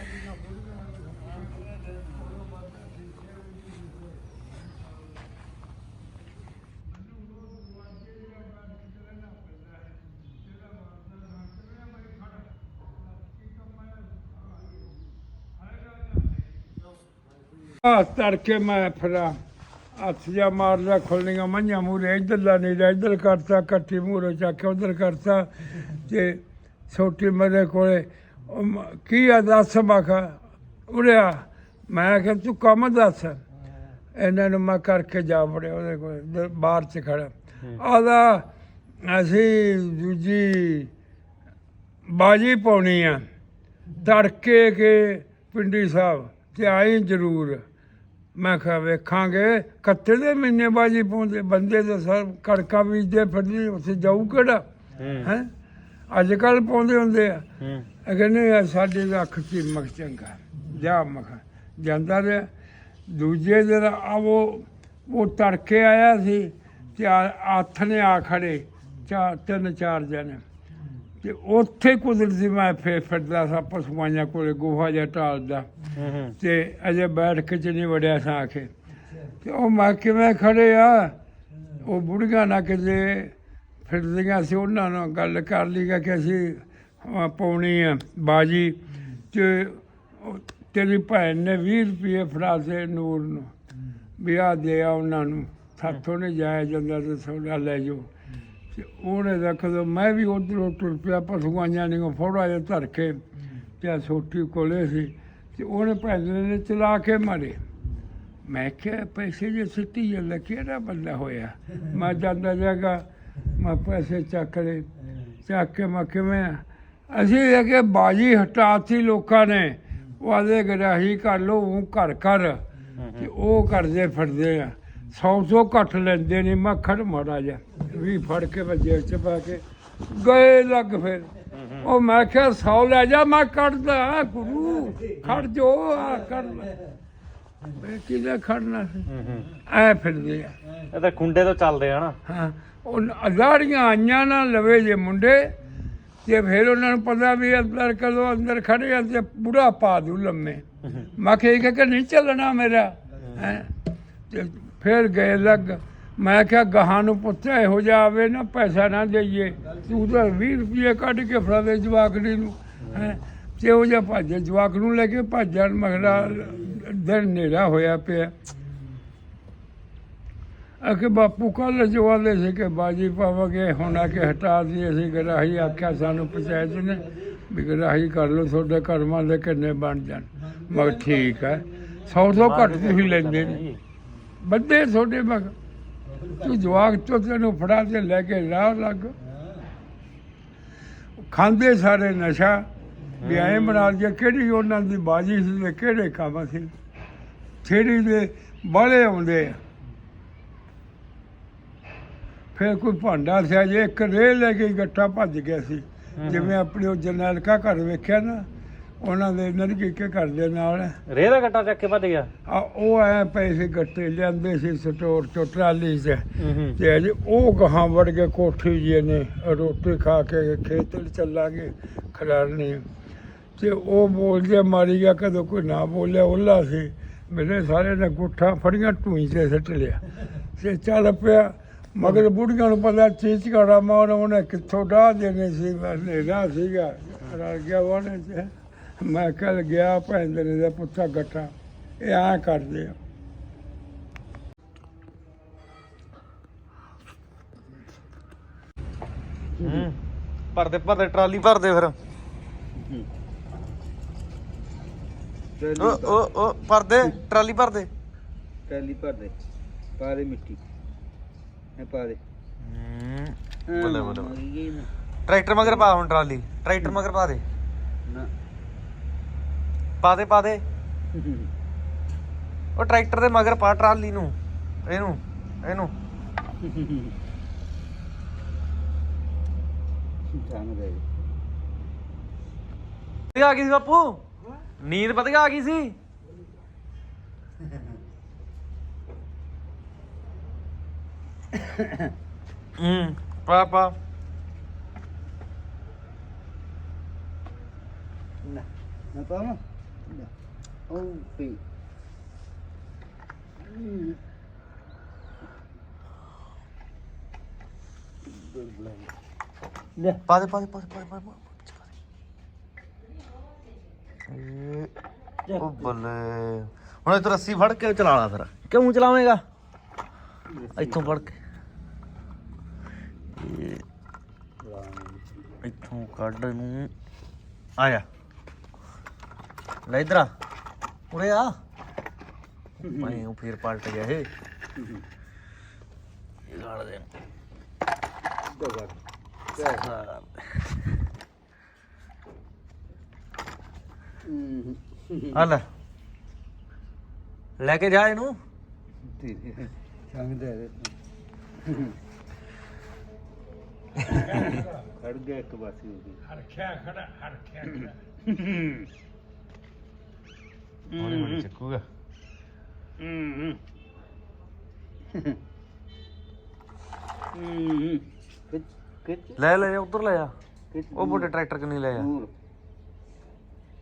ਆ ਤੜਕੇ ਮੈਂ ਫਿਰਾਂ ਹੱਥ ਜਾ ਮਾਰਦਾ ਖੁੱਲੀਆਂ ਮੰਝਾਂ ਮੂਰੇ ਇੱਧਰ ਲਾ ਨਹੀਂ ਇੱਧਰ ਕਰਤਾ, ਕੱਟੀ ਮੂਰੇ ਚੱਕ ਕੇ ਉਧਰ ਕਰਤਾ। ਤੇ ਛੋਟੀ ਮੇਰੇ ਕੋਲੇ ਕੀ ਆ ਦੱਸ? ਮਖਾ ਉਰਿਆ ਮੈਂ ਕਿਹਾ, ਤੂੰ ਕੰਮ ਦੱਸ? ਇਹਨਾਂ ਨੂੰ ਮੈਂ ਕਰਕੇ ਜਾ ਵੜਿਆ ਉਹਦੇ ਕੋਲ ਬਾਹਰ ਚ ਖੜਾ ਆਦਾ ਅਸੀਂ ਦੂਜੀ ਬਾਜੀ ਪਾਉਣੀ ਆ, ਤੜਕੇ ਕੇ ਪਿੰਡੀ ਸਾਹਿਬ, ਤੇ ਆਈ ਜ਼ਰੂਰ। ਮੈਂ ਕਿਹਾ ਵੇਖਾਂਗੇ ਕੱਤੇ ਦੇ ਮਹੀਨੇ ਬਾਜੀ ਪਾਉਂਦੇ ਬੰਦੇ ਤਾਂ ਸਰ ਕੜਕਾ ਬੀਜਦੇ ਫਿਰਦੇ ਉੱਥੇ ਜਾਊ ਕਿਹੜਾ? ਹੂੰ। ਅੱਜ ਕੱਲ ਪਾਉਂਦੇ ਹੁੰਦੇ ਆ। ਹੂੰ। ਇਹ ਕਹਿੰਦੇ ਆ ਸਾਡੇ ਦਾ ਅੱਖ ਚੀਮਕ ਚੰਗਾ। ਜਾ ਮਖਾ। ਜਾਂਦਾ ਰਿਹਾ। ਦੂਜੇ ਦਿਨ ਆ ਉਹ ਉਹ ਤੜਕੇ ਆਇਆ ਸੀ ਤੇ ਆ- ਹੱਥ ਨੇ ਆ ਖੜੇ ਚਾਰ ਤਿੰਨ ਚਾਰ ਜਣੇ। ਤੇ ਉੱਥੇ ਕੁਦਰਤੀ ਮੈਂ ਫੇਰ ਫਿਰਦਾ ਸਾਂ ਪਸ਼ੂਆਂ ਕੋਲੇ ਗੋਹਾ ਜਿਹਾ ਹੂੰ ਤੇ ਅਜੇ ਬੈਠ ਕੇ ਚ ਨਹੀਂ ਵੜਿਆ ਸਾਂ ਆਖੇ। ਤੇ ਉਹ ਮੈਂ ਕਿਵੇਂ ਖੜੇ ਆ? ਉਹ ਬੁੜੀਆਂ ਨਾ ਕਿਤੇ ਫਿਰਦੀਆਂ ਸੀ ਉਹਨਾਂ ਨਾਲ ਗੱਲ ਕਰ ਲਈ ਕਿ ਅਸੀਂ ਪਾਉਣੀ ਆ ਬਾਜੀ। ਤੇ ਤੇਰੀ ਭੈਣ ਨੇ 20 ਰੁਪਏ ਫੜਾ ਦੇ ਨੂਰ ਨੂੰ। ਵੀ ਆ ਦੇ ਆ ਉਹਨਾਂ ਨੂੰ। ਸਾਥੋਂ ਨਹੀਂ ਜਾਇਆ ਜਾਂਦਾ ਤੇ ਸੌਦਾ ਲੈ ਜਾਓ। ਤੇ ਉਹਨੇ ਦੇਖੋ ਮੈਂ ਵੀ ਉਧਰੋਂ ਟੁਰ ਪਿਆ, ਪਸ਼ੂਆਂ ਜਾਨੀ ਕੋ ਫੋੜਾ ਜਿਹਾ ਧਰ ਕੇ ਤੇ ਸੋਟੀ ਕੋਲੇ ਸੀ ਤੇ ਉਹਨੇ ਪੈਸੇ ਨੇ ਚਲਾ ਕੇ ਮਾਰੇ। ਮੈਂ ਕਿਹਾ, ਪੈਸੇ ਜੇ ਸਿੱਟੀ ਜਾਂਦਾ, ਕਿਹੜਾ ਬੰਦਾ ਹੋਇਆ? ਮੈਂ ਜਾਂਦਾ ਜਾਗਾ, ਮੈਂ ਪੈਸੇ ਚੱਕ ਲਏ। ਚੱਕ ਕੇ ਮੈਂ ਕਿਵੇਂ ਅਸੀਂ ਇਹ ਕਿ ਬਾਜੀ ਹਟਾਤੀ ਲੋਕਾਂ ਨੇ। ਉਹ ਆਦੇ ਗਰਾਹੀ ਕਰ ਲੋ ਉਹ ਘਰ ਕਰ। ਤੇ ਉਹ ਕਰਦੇ ਫਿਰਦੇ ਆ। ਸੌ ਸੌ ਘੱਟ ਲੈਂਦੇ ਨਹੀਂ ਮੱਖਣ ਮਾੜਾ ਜਾ ਵੀ ਫੜ ਕੇ ਮੈਂ ਜੇਬ ਚ ਪਾ ਕੇ ਗਏ ਲੱਗ ਫਿਰ। ਉਹ ਮੈਂ ਕਿਹਾ ਸੌ ਲੈ ਜਾ ਮੈਂ ਕੱਢਦਾ ਗੁਰੂ ਖੜ ਜੋ ਆ ਕਰ ਲੈ। ਮੈਂ ਕਿਹਦਾ ਖੜਨਾ ਸੀ? ਐ ਫਿਰਦੇ ਆ। ਇਹ ਤਾਂ ਖੁੰਡੇ ਤੋਂ ਚੱਲਦੇ ਆ ਨਾ। ਹਾਂ ਉਹ ਅਜ਼ਾੜੀਆਂ ਆਈਆਂ ਨਾ ਲਵੇ ਜੇ ਮੁੰਡੇ ਤੇ ਫਿਰ ਉਹਨਾਂ ਨੂੰ ਪਤਾ ਵੀ ਅੰਦਰ ਕਦੋਂ ਅੰਦਰ ਖੜੇ ਆ ਤੇ ਬੁੜਾ ਪਾ ਦੂ ਲੰਮੇ। ਮੈਂ ਕਿਹਾ ਕਿ ਨਹੀਂ ਚੱਲਣਾ ਮੇਰਾ ਹੈਂ। ਤੇ ਫਿਰ ਗਏ ਲੱਗ। ਮੈਂ ਕਿਹਾ, ਗਾਹਾਂ ਨੂੰ ਪੁੱਛਿਆ ਇਹੋ ਜਿਹਾ ਆਵੇ ਨਾ, ਪੈਸਾ ਨਾ ਦੇਈਏ। ਤੂੰ ਤਾਂ 20 ਰੁਪਏ ਕੱਢ ਕੇ ਫੜਾ ਦੇ ਜਵਾਕੜੀ ਨੂੰ। ਹੈ? ਤੇ ਉਹ ਜਿਹਾ ਭੱਜ ਜਵਾਕ ਨੂੰ ਲੈ ਕੇ ਭੱਜਣ ਮਗਰਾ ਦਿਨ ਨੇੜਾ ਹੋਇਆ ਪਿਆ। ਅਕੇ ਬਾਪੂ ਕੱਲ ਜਵਾਲੇ ਸੀ ਕਿ ਬਾਜੀ ਪਾਵਾਂਗੇ, ਹੁਣ ਆ ਕੇ ਹਟਾ ਦਈਏ ਅਸੀਂ। ਗਰਾਹੀ ਆਖਿਆ, ਸਾਨੂੰ ਪੰਚਾਇਤ ਨੇ ਵੀ ਗਰਾਹੀ ਕਰ ਲਓ, ਤੁਹਾਡੇ ਕਰਮਾਂ ਦੇ ਕਿੰਨੇ ਬਣ ਜਾਣ। ਮਗ ਠੀਕ ਹੈ। ਸੌ ਸੌ ਘੱਟ ਤੁਸੀਂ ਲੈਂਦੇ ਨੇ ਬੰਦੇ ਤੁਹਾਡੇ ਮਗ ਤੂੰ ਜਵਾਕ ਤੋਂ ਤੈਨੂੰ ਫੜਾ ਤੇ ਲੈ ਕੇ ਰਾਹ ਲੱਗ। ਖਾਂਦੇ ਸਾਰੇ ਨਸ਼ਾ। ਵੀ ਐਂ ਬਣਾ ਜੇ ਕਿਹੜੀ ਉਹਨਾਂ ਦੀ ਬਾਜੀ ਸੀ ਤੇ ਕਿਹੜੇ ਕੰਮ ਸੀ? ਛੇੜੀ ਦੇ ਬਾਲੇ ਆਉਂਦੇ ਆ। ਫਿਰ ਕੋਈ ਭਾਂਡਾ ਸਿਆ ਜੇ ਇੱਕ ਰੇਹ ਲੈ ਕੇ ਗੱਟਾ ਭੱਜ ਗਿਆ ਸੀ। ਜਿਵੇਂ ਆਪਣੇ ਉਹ ਜਰਨੈਲ ਕਾ ਘਰ ਵੇਖਿਆ ਨਾ ਉਹਨਾਂ ਦੇ ਨਰਕੀ ਕੇ ਘਰ ਦੇ ਨਾਲ। ਰੇਹ ਦਾ ਗੱਟਾ ਚੱਕ ਕੇ ਭੱਜ ਗਿਆ? ਆ ਉਹ ਐ ਪੈਸੇ ਗੱਟੇ ਲਿਆਂਦੇ ਸੀ ਸਟੋਰ ਚੋਂ ਟਰਾਲੀ 'ਚ। ਤੇ ਅਜੇ ਉਹ ਗਾਹਾਂ ਵੜ ਕੇ ਕੋਠੀ ਜੀ ਨੇ ਰੋਟੀ ਖਾ ਕੇ ਖੇਤ ਚ ਚੱਲਾਂਗੇ ਖੜਾਰਨੀ ਤੇ ਉਹ ਬੋਲਦੇ ਮਾਰੀ ਗਿਆ ਕਦੋਂ ਕੋਈ ਨਾ ਬੋਲਿਆ ਉੱਲਾ ਸੀ। ਮੇਰੇ ਸਾਰੇ ਨੇ ਗੁੱਠਾ ਫੜੀਆਂ ਟੂਈ ਤੇ ਸੱਟ ਲਿਆ। ਤੇ ਚੱਲ ਪਿਆ ਮਗਰ ਬੁੜੀਆਂ ਨੂੰ ਪਤਾ ਚੀਜ਼ ਕਰਾ ਮਾਰ ਉਹਨੇ ਕਿੱਥੋਂ ਡਾਹ ਦੇਣੇ ਸੀ ਹਨੇਰਾ ਸੀਗਾ ਰਲ ਗਿਆ ਉਹਨੇ ਮੈਂ ਕੱਲ ਗਿਆ ਭੈਂਦੇ ਦਾ ਪੁੱਛਾ ਗੱਠਾ। ਇਹ ਆ ਕਰਦੇ ਆ। ਹੂੰ। ਭਰਦੇ ਭਰਦੇ ਟਰਾਲੀ ਭਰਦੇ ਫਿਰ। ਓ ਓ ਓ ਭਰਦੇ ਟਰਾਲੀ ਭਰਦੇ। ਟੈਲੀ ਭਰ ਦੇ ਪਾ ਦੇ ਮਿੱਟੀ। ਇਹ ਪਾ ਦੇ। ਬੱਲੇ ਬੱਲੇ ਬੱਲੇ। ਟਰੈਕਟਰ ਮਗਰ ਪਾ ਹੁਣ ਟਰਾਲੀ। ਟਰੈਕਟਰ ਮਗਰ ਪਾ ਦੇ। ਨਾ। ਪਾ ਦੇ ਪਾ ਦੇ *laughs* ਉਹ ਟਰੈਕਟਰ ਦੇ ਮਗਰ ਪਾ ਟਰਾਲੀ ਨੂੰ ਇਹਨੂੰ ਇਹਨੂੰ। ਵਧੀਆ ਆ ਗਈ ਸੀ ਬਾਪੂ? ਨੀਂਦ ਵਧੀਆ ਆ ਗਈ ਸੀ? ਹੂੰ ਪਾ ਪਾ। ਨਾ ਨਾ ਪਾਵਾਂ? ਨਾ ਉਹ ਪੀ ਲੈ ਪਾ ਦੇ ਪਾ ਦੇ ਪਾ ਦੇ ਪਾ ਦੇ, ਪਾ ਦੇ, ਪਾ ਦੇ। ਇਹ, ਉਹ ਬੱਲੇ। ਹੁਣ ਰੱਸੀ ਫੜ ਕੇ ਚਲਾ ਲਾ ਫਿਰ। ਕਿਉਂ ਚਲਾਵੇਂਗਾ? ਇੱਥੋਂ ਫੜ ਕੇ। ਇਹ। ਇੱਥੋਂ ਕੱਢ ਨੂੰ ਆ ਜਾ। ਲੈ ਇਧਰ ਆ। ਉਰੇ ਆ। ਮੈਂ ਉਹ ਫੇਰ ਪਲਟ ਗਿਆ ਇਹ। ਇਹ ਗਾਲ ਦੇ। ਆ ਲੈ। ਲੈ ਕੇ ਜਾ ਇਹਨੂੰ। ਸੰਗ ਦੇ ਖੜ ਗਿਆ ਇੱਕ ਪਾਸੇ ਹੋ ਗਈ ਹਰਖਿਆ ਖੜਾ ਹਰਖਿਆ ਖੜਾ। *laughs* ਹੌਲੀ ਹੌਲੀ ਚੱਕੂਗਾ ਖਿੱਚ ਖਿੱਚ ਲੈ ਲੈ ਜਾ ਉਧਰ ਲੈ ਜਾ ਖਿੱਚ ਉਹ ਵੱਡੇ ਟਰੈਕਟਰ ਕਿ ਨਹੀਂ ਲੈ ਜਾ ਦੂਰ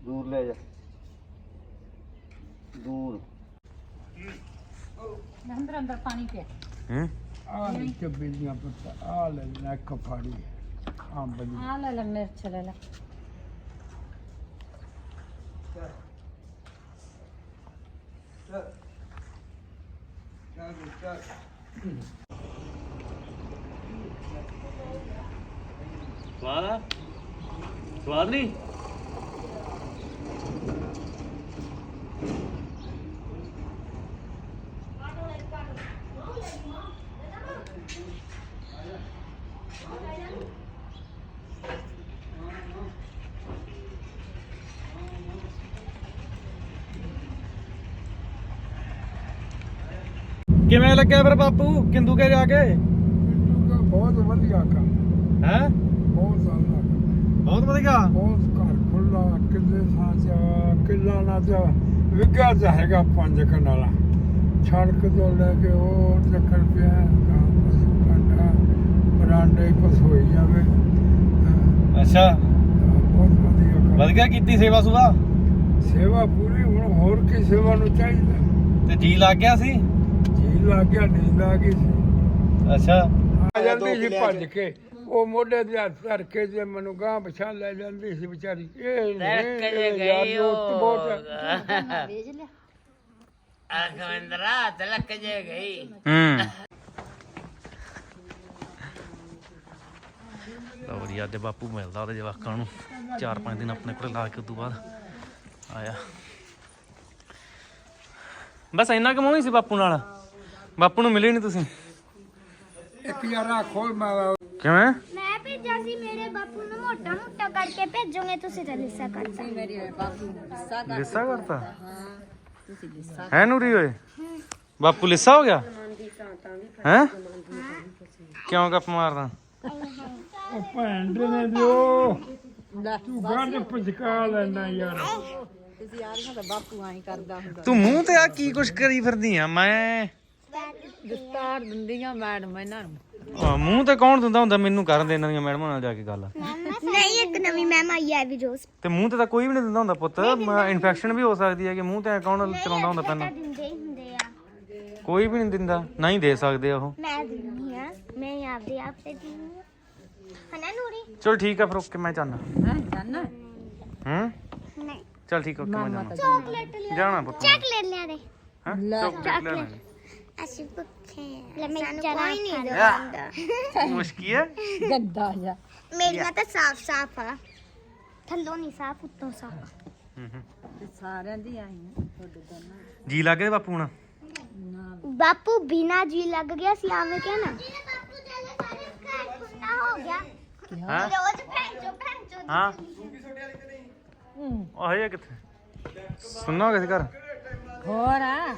ਦੂਰ ਲੈ ਜਾ ਦੂਰ ਅੰਦਰ ਅੰਦਰ ਪਾਣੀ ਪਿਆ ਹੂੰ ਆ ਲੈ ਚੱਬੀ ਦੀਆਂ ਪੱਤਾ ਆ ਲੈ ਨੱਕ ਫਾੜੀ ਅੰਬ ਦੀ ਆ ਲੈ ਲੈ ਮਿਰਚ ਲੈ ਲੈ ਸਵਾਦ ਆ? ਸਵਾਦ ਨਹੀਂ? ਲੱਗਿਆ ਫਿਰ ਬਾਪੂ? ਕਿੰਦੂ ਕੇ ਜਾ ਕੇ? ਬਹੁਤ ਵਧੀਆ ਕੰਮ ਹੈ? ਬਹੁਤ ਜ਼ਿਆਦਾ। ਬਹੁਤ ਵਧੀਆ? ਬਹੁਤ ਘਰ ਖੁੱਲਾ ਕਿੱਲੇ ਥਾਂ ਚ ਕਿੱਲਾ ਨਾ ਚ ਵਿਗਾ ਚ ਹੈਗਾ ਪੰਜ ਕਨਾਲਾ। ਸੜਕ ਤੋਂ ਲੈ ਕੇ ਉਹ ਚੱਕਰ ਪਿਆ। ਹੈਗਾ ਪਸ਼ੂ ਬਰਾਂਡੇ ਹੋਈ ਜਾਵੇ। ਹਾਂ, ਅੱਛਾ। ਬਹੁਤ ਵਧੀਆ ਕੰਮ ਵਧੀਆ ਕੀਤੀ ਸੇਵਾ ਸੁਭਾ ਸੇਵਾ ਪੂਰੀ ਹੁਣ ਹੋਰ ਕੀ ਸੇਵਾ ਨੂੰ ਚਾਹੀਦਾ? ਤੇ ਜੀ ਲੱਗ ਗਿਆ ਸੀ? ਜੀ ਲੱਗ ਗਿਆ ਨੀਂਦ ਆ ਗਈ ਸੀ। ਅੱਛਾ। ਆ ਜਾਂਦੀ ਸੀ ਭੱਜ ਕੇ। ਉਹ ਮੋਢੇ ਤੇ ਹੱਥ ਧਰ ਕੇ ਜੇ ਮੈਨੂੰ ਗਾਂ ਪਛਾਣ ਲੈ ਜਾਂਦੀ ਸੀ ਵਿਚਾਰੀ। ਇਹ ਨਹੀਂ ਇਹ ਯਾਰ ਗਈ ਦੋਸਤ ਬਹੁਤ ਵੇਚ ਲਿਆ ਅਖਵੰਦਰਾ ਤਲਕ ਜੇ ਗਈ। ਹੂੰ। ਤਾਂ ਵਧੀਆ ਦੇ ਬਾਪੂ ਮਿਲਦਾ ਉਹਦੇ ਜਵਾਕਾਂ ਨੂੰ। ਚਾਰ ਪੰਜ ਦਿਨ ਆਪਣੇ ਕੋਲ ਲਾ ਕੇ ਉਦੋਂ ਬਾਅਦ ਆਇਆ। ਬਸ ਇੰਨਾ ਕਮਾਉ ਹੀ ਸੀ ਬਾਪੂ ਨਾਲ? ਬਾਪੂ ਨੂੰ ਮਿਲੇ ਨਹੀਂ ਤੁਸੀਂ? ਇੱਕ ਯਾਰਾ ਖੋਲ ਕਿਵੇਂ? ਮੈਂ ਭੇਜਿਆ ਸੀ ਮੇਰੇ ਬਾਪੂ ਨੂੰ ਮੋਟਾ ਮੋਟਾ ਕਰਕੇ ਭੇਜੋਗੇ ਤੁਸੀਂ ਤਾਂ ਲਿਸਾ ਕਰ ਸਕਦੇ ਮੇਰੇ ਬਾਪੂ ਨੂੰ ਗੁੱਸਾ ਕਰ ਲਿੱਸਾ ਕਰਤਾ? ਤੁਸੀਂ ਲਿਸਾ ਹੈ ਨੂਰੀ ਓਏ? ਬਾਪੂ ਲਿੱਸਾ ਹੋ ਗਿਆ? ਹੈ? ਕਿਉਂ ਗੱਪ ਮਾਰਦਾ? ਉਹ ਭੈਣ ਦੇ ਨੇ ਦਿਓ। ਲੈ ਤੂੰ ਗੱਡ ਪਚਕਾ ਲੈਣਾ ਯਾਰ। ਤੁਸੀਂ ਆ ਰਹੀਆਂ ਤਾਂ ਬਾਪੂ ਆਈ ਕਰਦਾ ਹੁੰਦਾ। ਤੂੰ ਮੂੰਹ ਤੇ ਆ ਕੀ ਕੁਛ ਕਰੀ ਫਿਰਦੀ ਆ? ਮੈਂ ਦਸਤਾਰ ਦਿੰਦੀਆਂ ਮੈਡਮ ਇਹਨਾਂ ਨੂੰ। ਆਹ, ਮੂੰਹ ਤੇ ਕੌਣ ਦਿੰਦਾ ਹੁੰਦਾ? ਮੈਨੂੰ ਕਰਨ ਦੇ ਇਹਨਾਂ ਦੀਆਂ ਮੈਡਮਾਂ ਨਾਲ ਜਾ ਕੇ ਗੱਲ। ਨਹੀਂ ਇੱਕ ਨਵੀਂ ਮੈਮ ਆਈ ਹੈ ਵੀ ਰੋਜ਼ ਤੇ ਮੂੰਹ ਤੇ ਤਾਂ ਕੋਈ ਵੀ ਨਹੀਂ ਦਿੰਦਾ ਹੁੰਦਾ ਪੁੱਤ। ਇਨਫੈਕਸ਼ਨ ਵੀ ਹੋ ਸਕਦੀ ਹੈ ਕਿ ਮੂੰਹ ਤੇ ਕੌਣ ਚਲਾਉਂਦਾ ਹੁੰਦਾ ਪੈਨ ਤਾਂ ਦਿੰਦੇ ਹੀ ਹੁੰਦੇ ਆ। ਕੋਈ ਵੀ ਨਹੀਂ ਦਿੰਦਾ। ਨਹੀਂ ਦੇ ਸਕਦੇ ਉਹ। ਮੈਂ ਦਿੰਦੀ ਆ ਮੈਂ ਆਪਦੇ ਆਪ ਤੇ ਦਿੰਦੀ ਆ ਹਨਾ ਨੂਰੀ? ਚਲ ਠੀਕ ਆ ਫਿਰ ਓਕੇ ਮੈਂ ਜਾਣਾ ਹੈ ਜਾਨਾ? ਹੂੰ? ਨਹੀਂ। ਚਲ ਠੀਕ ਓਕੇ ਮੈਂ ਜਾਣਾ ਚਾਕਲੇਟ ਲਿਆ ਜਾਣਾ ਪੁੱਤ। ਚਾਕਲੇਟ ਲਿਆ ਦੇ। ਹਾਂ? ਲੈ। ਚਾਕਲੇਟ ਲੈ ਲੈਣੀ ਅਸੀਂ ਭੁੱਖੇ ਆ। ਲੈ ਮੈਂ ਕੋਈ ਨਹੀਂ ਦਿੰਦਾ। *laughs* ਮੁਸ਼ਕੀ ਹੈ? ਗੰਦਾ ਜਾ ਮੇਰੀਆਂ ਤਾਂ ਸਾਫ਼ ਸਾਫ਼ ਆ। ਥੱਲੋਂ ਨਹੀਂ ਸਾਫ਼ ਉੱਤੋਂ ਸਾਫ਼। ਹੂੰ ਹੂੰ। ਤੇ ਸਾਰਿਆਂ ਦੀ ਆਈਆਂ ਤੁਹਾਡੇ ਦੋਨਾਂ ਦੀ। ਜੀ ਲੱਗ ਗਿਆ ਬਾਪੂ ਹੁਣ? ਨਾ। ਬਾਪੂ ਬਿਨਾ ਜੀ ਲੱਗ ਗਿਆ ਸੀ ਆਵੇਂ ਕਿਹਾ ਨਾ? ਬਾਪੂ ਚੱਲੇ ਸਾਰੇ ਘਰ ਖੁੱਲਾ ਹੋ। ਗਿਆ ਹਾਂ ਰੋਜ਼ ਭੈਂਚੋ ਭੈਂਚੋ ਹਾਂ। ਹੂੰ। ਉਹ ਹੈ ਕਿੱਥੇ? ਸੁਣਨਾ ਕਿਸੇ ਘਰ? ਹੋਰ ਆ?